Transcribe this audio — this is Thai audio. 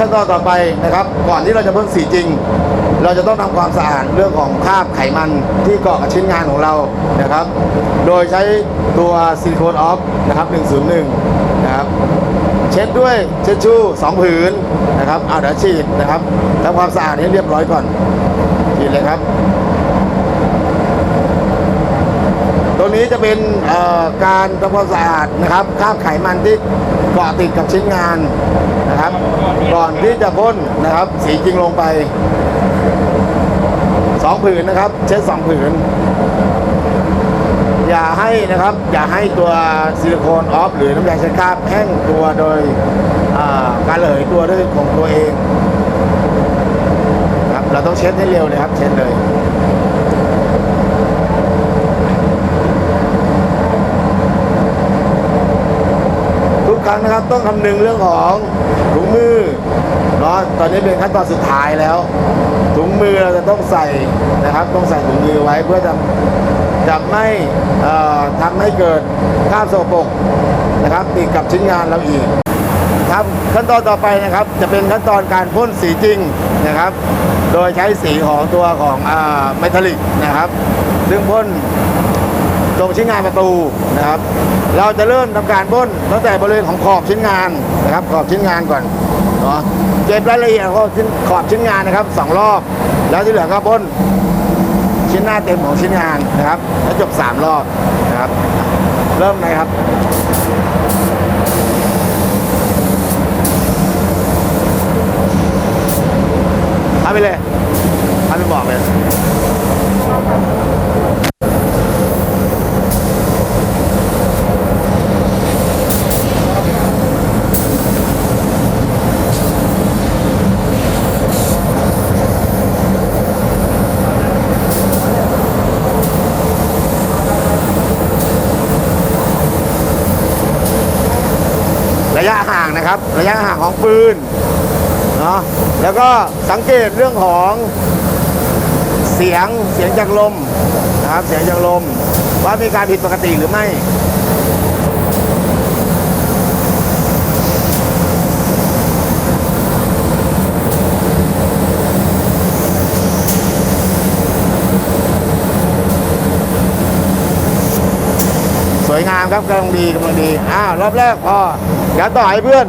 ขั้นตอนต่อไปนะครับ ก่อนที่เราจะพ่นสีจริง เราจะต้องทำความสะอาดเรื่องของคราบไขมันที่เกาะกับชิ้นงานของเรานะครับ โดยใช้ตัวซิลิโคนออฟนะครับ 101 นะครับ เช็ดด้วยเช็ดชู่สองผืนนะครับเอาเดี๋ยวฉีดนะครับทำความสะอาดให้เรียบร้อยก่อนฉีดเลยครับตัวนี้จะเป็นการทำความสะอาดนะครับคราบไขมันที่เกาะติดกับชิ้นงาน นะครับ ก่อนที่จะพ่นนะครับ สีจริงลงไปสองผืนนะครับ เช็ดสองผืน อย่าให้นะครับ อย่าให้ตัวซิลิโคนออฟหรือน้ำยาเช็ดคราบแห้งตัวโดยการเหยตัวด้วยของตัวเองครับเราต้องเช็ดให้เร็วเลยครับ เช็ดเลย ทุกค รั้งนะครับ ต้องคำนึงเรื่องของถุงมือเนาะตอนนี้เป็นขั้นตอนสุดท้ายแล้ว ถุงมือเราจะต้องใส่นะครับ ต้องใส่ถุงมือไว้เพื่อจะจะไม่ทำให้เกิดคราบโสโปรกนะครับติดกับชิ้นงานเราอีกครับขั้นตอนต่อไปนะครับจะเป็นขั้นตอนการพ่นสีจริงนะครับ โดยใช้สีของตัวของเมทัลลิกนะครับ ซึ่งพ่น ตรงชิ้นงานประตูนะครับ เราจะเริ่มทำการพ่นตั้งแต่บริเวณของขอบชิ้นงานนะครับ ขอบชิ้นงานก่อนเนาะเก็บรายละเอียดของขอบชิ้นงานนะครับสองรอบ แล้วที่เหลือก็พ่นชิ้นหน้าเต็มของชิ้นงานนะครับ แล้วจบสามรอบนะครับ เริ่มเลยครับทำไปเลยทำไปบอกเลย ระ ยะห่างนะครับ ระยะห่างของปืนเนาะแล้วก็สังเกตเรื่องของเสียงเสียงจากลมนะครับเสียงจากลม ว่ามีการผิดปกติหรือไม่สวยงามครับกำลังดีกำลังดี อ้าว รอบแรกพอ เดี๋ยวต่อให้เพื่อน